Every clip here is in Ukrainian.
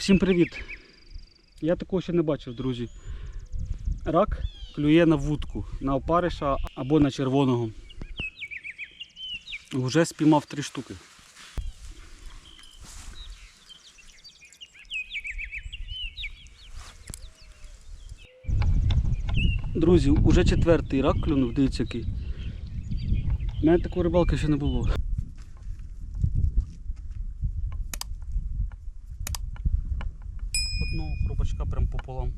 Всім привіт! Я такого ще не бачив, друзі. Рак клює на вудку, на опариша або на червоного. Вже спіймав три штуки. Друзі, уже четвертий рак клюнув, дивіться який. У мене такої рибалки ще не було. Хробачка прям пополам.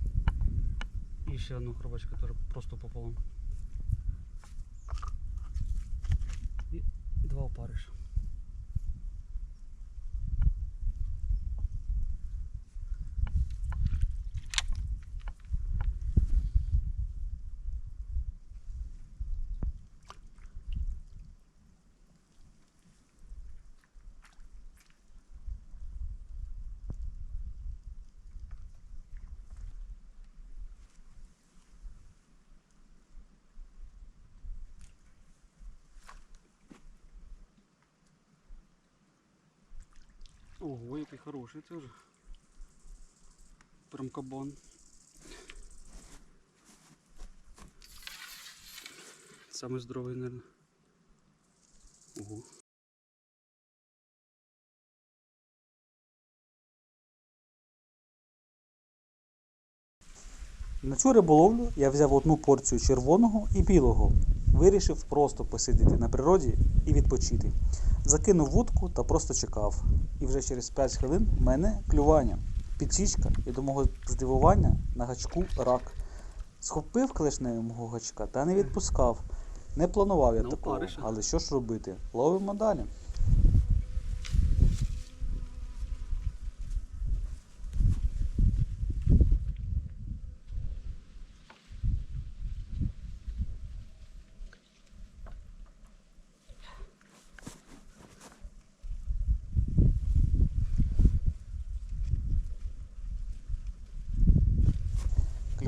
І ще одна хробачка теж просто пополам. І два опариша. Ого, який хороший вже. Прям кабан. Самый здоровий, наверное. Ого. На цю риболовлю я взяв одну порцію червоного і білого. Вирішив просто посидіти на природі і відпочити. Закинув вудку та просто чекав. І вже через 5 хвилин в мене клювання. Підсічка і до мого здивування на гачку рак. Схопив клешнею мого гачка та не відпускав. Не планував я Ну, такого, але що ж робити? Ловимо далі.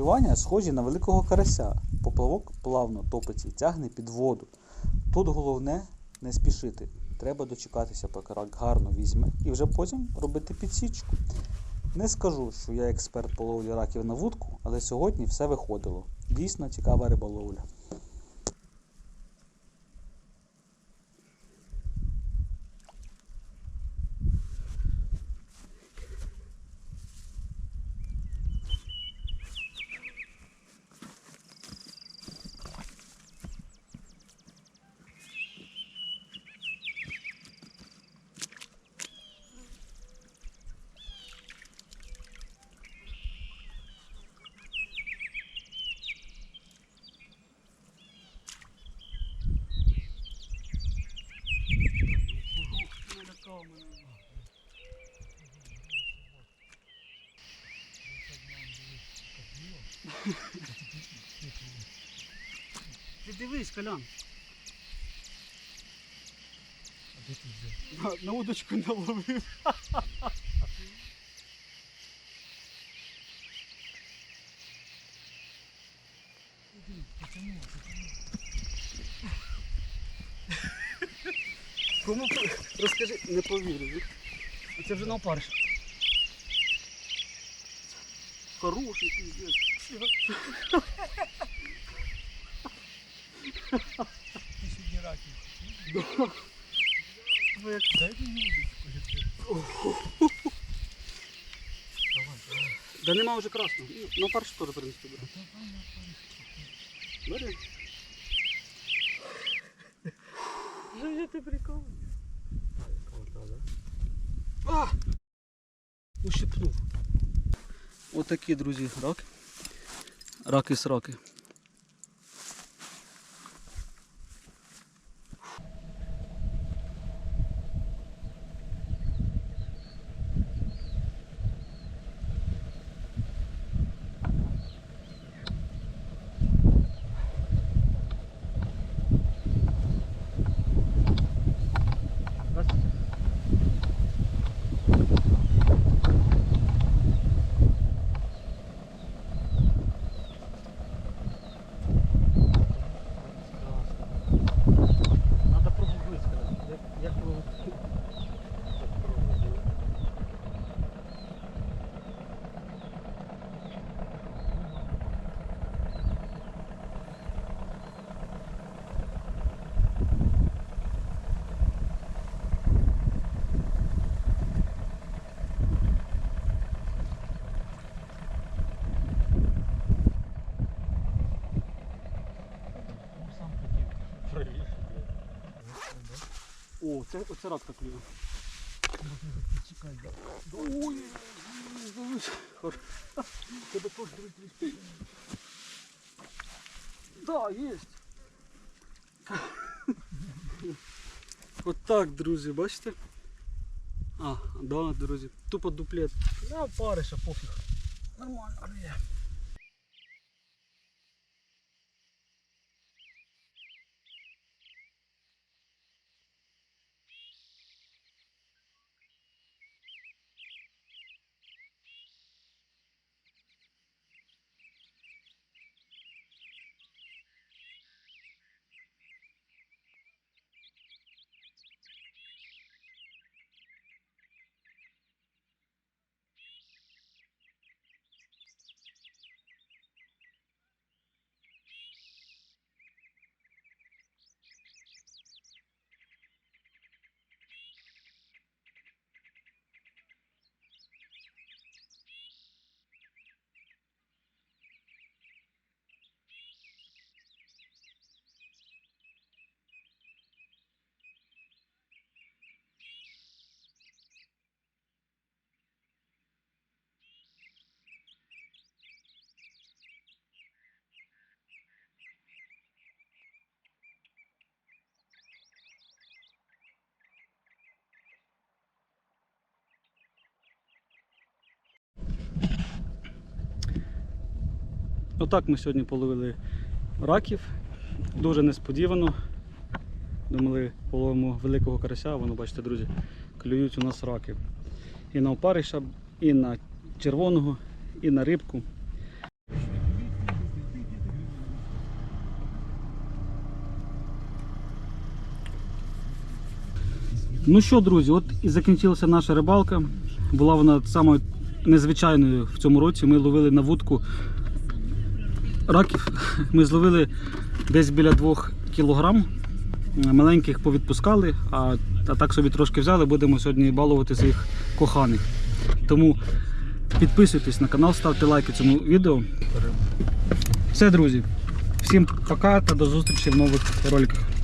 Клювання схожі на великого карася. Поплавок плавно топиться і тягне під воду. Тут головне не спішити. Треба дочекатися, поки рак гарно візьме, і вже потім робити підсічку. Не скажу, що я експерт по ловлі раків на вудку, але сьогодні все виходило. Дійсно цікава риболовля. Ти дивись, Колян. На, на удочку наловив. По- розкажи, не повірю. А це вже на опариш. Хороший пиздец. Сьогодні раків. Дай мені. Да нема вже красного. Ну, На парш теж принести буде. Бери. Ну я ти прикол. А! Ущипнув. Отакі, друзі, раки. Раки О, це оце рак так клює. Ой, Тебе теж дивись. Да, есть. От так, друзі, бачите? А, да, друзі. Тупо дуплет. Да, париша, пофіг. Нормально. є. Отак ми сьогодні половили раків. Дуже несподівано. Думали, половимо великого карася, воно, бачите, друзі, клюють у нас раки. І на опариша, і на червоного, і на рибку. Ну що, друзі, от і закінчилася наша рибалка. Була вона самою незвичайною в цьому році. Ми ловили на вудку раків. Ми зловили десь біля 2 кілограм. Маленьких повідпускали, а, а так собі трошки взяли. Будемо сьогодні балувати своїх коханих. Тому підписуйтесь на канал, ставте лайки цьому відео. Все, друзі. Всім пока та до зустрічі в нових роликах.